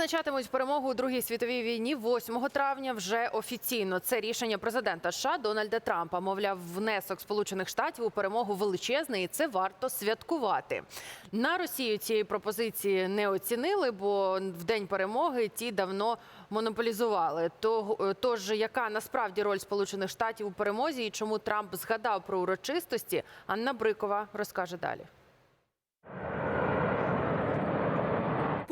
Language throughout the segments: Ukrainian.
Відзначатимуть перемогу у другій світовій війні 8 травня вже офіційно. Це рішення президента США Дональда Трампа. Мовляв, внесок Сполучених Штатів у перемогу величезний, і це варто святкувати. На Росію цієї пропозиції не оцінили, бо в день перемоги ті давно монополізували. То- Тож, яка насправді роль Сполучених Штатів у перемозі і чому Трамп згадав про урочистості, Анна Брикова розкаже далі.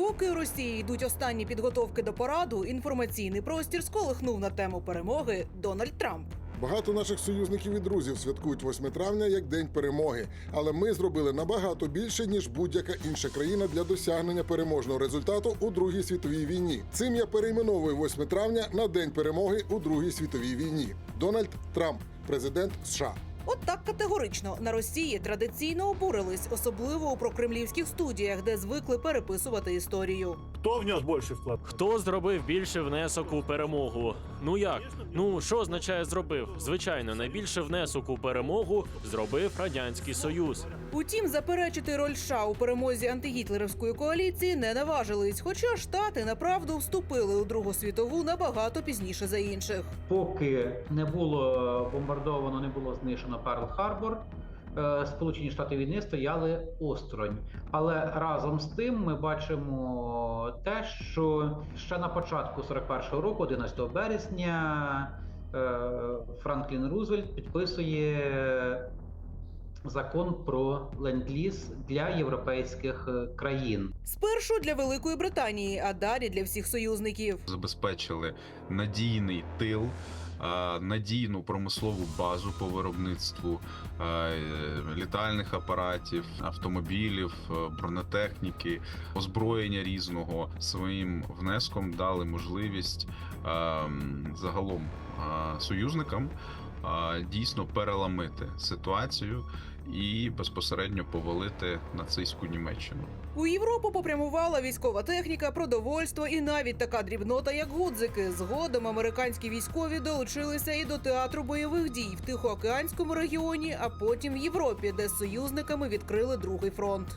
Поки у Росії йдуть останні підготовки до параду, інформаційний простір сколихнув на тему перемоги Дональд Трамп. Багато наших союзників і друзів святкують 8 травня як день перемоги. Але ми зробили набагато більше ніж будь-яка інша країна для досягнення переможного результату у Другій світовій війні. Цим я перейменовую 8 травня на день перемоги у Другій світовій війні. Дональд Трамп, президент США. От так категорично на Росії традиційно обурились, особливо у прокремлівських студіях, де звикли переписувати історію. Хто внес більший вклад? Хто зробив більше внесок у перемогу? Ну як? Ну що означає зробив? Звичайно, найбільше внесок у перемогу зробив радянський союз. Утім, заперечити роль США у перемозі антигітлерівської коаліції не наважились, хоча штати направду вступили у Другу світову набагато пізніше за інших. поки не було бомбардовано, не було знищено Перл Харбор. Е, Сполучені Штати війни стояли осторонь, але разом з тим ми бачимо те, що ще на початку 41-го року, 11 березня, е, Франклін Рузвельт підписує закон про ленд-ліз для європейських країн. Спершу для Великої Британії, а далі для всіх союзників. забезпечили надійний тил. Надійну промислову базу по виробництву е, літальних апаратів, автомобілів, е, бронетехніки, озброєння різного. Своїм внеском дали можливість загалом союзникам дійсно переламити ситуацію і безпосередньо повалити нацистську Німеччину. У Європу попрямувала військова техніка, продовольство і навіть така дрібнота, як гудзики. Згодом американські військові долучилися і до театру бойових дій в Тихоокеанському регіоні, а потім в Європі, де з союзниками відкрили другий фронт.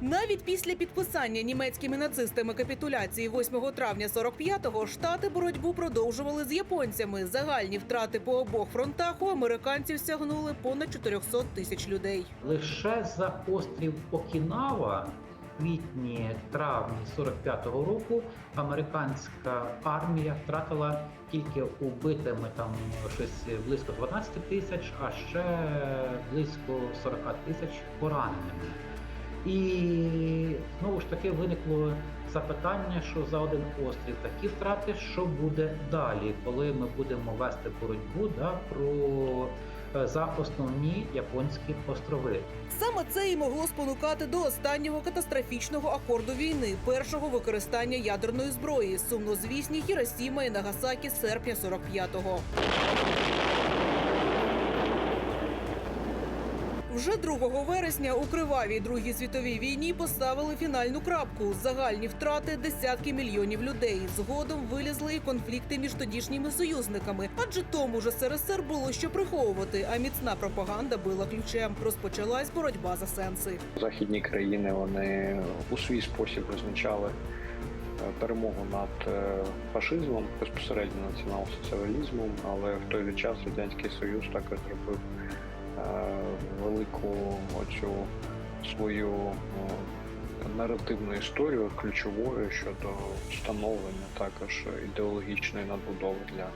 Навіть після підписання німецькими нацистами капітуляції 8 травня 45-го штати боротьбу продовжували з японцями. Загальні втрати по обох фронтах у американців сягнули понад 400 тисяч людей. Лише за острів Окінава квітні травні 45-го року американська армія втратила тільки убитими там щось близько 12 тисяч, а ще близько 40 тисяч пораненими. І знову ж таки виникло запитання, що за один острів такі втрати, що буде далі, коли ми будемо вести боротьбу да, про е, за основні японські острови. Саме це і могло спонукати до останнього катастрофічного акорду війни, першого використання ядерної зброї, сумнозвісні Хіросіма і Нагасакі серпня 45-го. Вже 2 вересня у кривавій Другій світовій війні поставили фінальну крапку. Загальні втрати десятки мільйонів людей. Згодом вилізли і конфлікти між тодішніми союзниками, адже тому ж СРСР було що приховувати, а міцна пропаганда била ключем. Розпочалась боротьба за сенси. західні країни вони у свій спосіб визначали е, перемогу над е, фашизмом, безпосередньо націонал-соціалізмом, але в той же час радянський союз також зробив велику оцю свою е, наративну історію ключовою щодо встановлення також ідеологічної надбудови для е,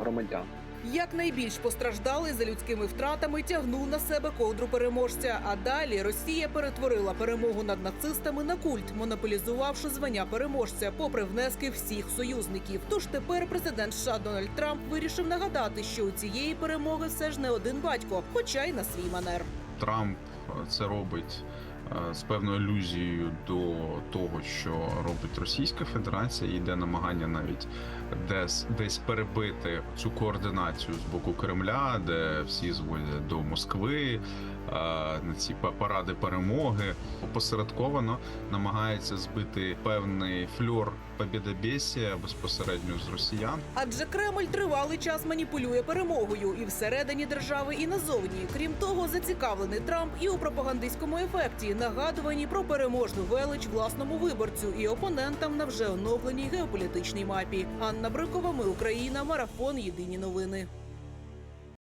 громадян. Як найбільш постраждалий за людськими втратами, тягнув на себе ковдру переможця. А далі Росія перетворила перемогу над нацистами на культ, монополізувавши звання переможця, попри внески всіх союзників. Тож тепер президент США Дональд Трамп вирішив нагадати, що у цієї перемоги все ж не один батько, хоча й на свій манер. Трамп це робить з певною ілюзією до того, що робить Російська Федерація, іде намагання навіть десь десь перебити цю координацію з боку Кремля, де всі зводять до Москви. Е, на ці па- паради перемоги. Опосередковано намагається збити певний фльор побєдобєсія безпосередньо з росіян. Адже Кремль тривалий час маніпулює перемогою і всередині держави, і назовні. Крім того, зацікавлений Трамп і у пропагандистському ефекті, нагадуванні про переможну велич власному виборцю і опонентам на вже оновленій геополітичній мапі. Анна Брикова, ми Україна, марафон. Єдині новини.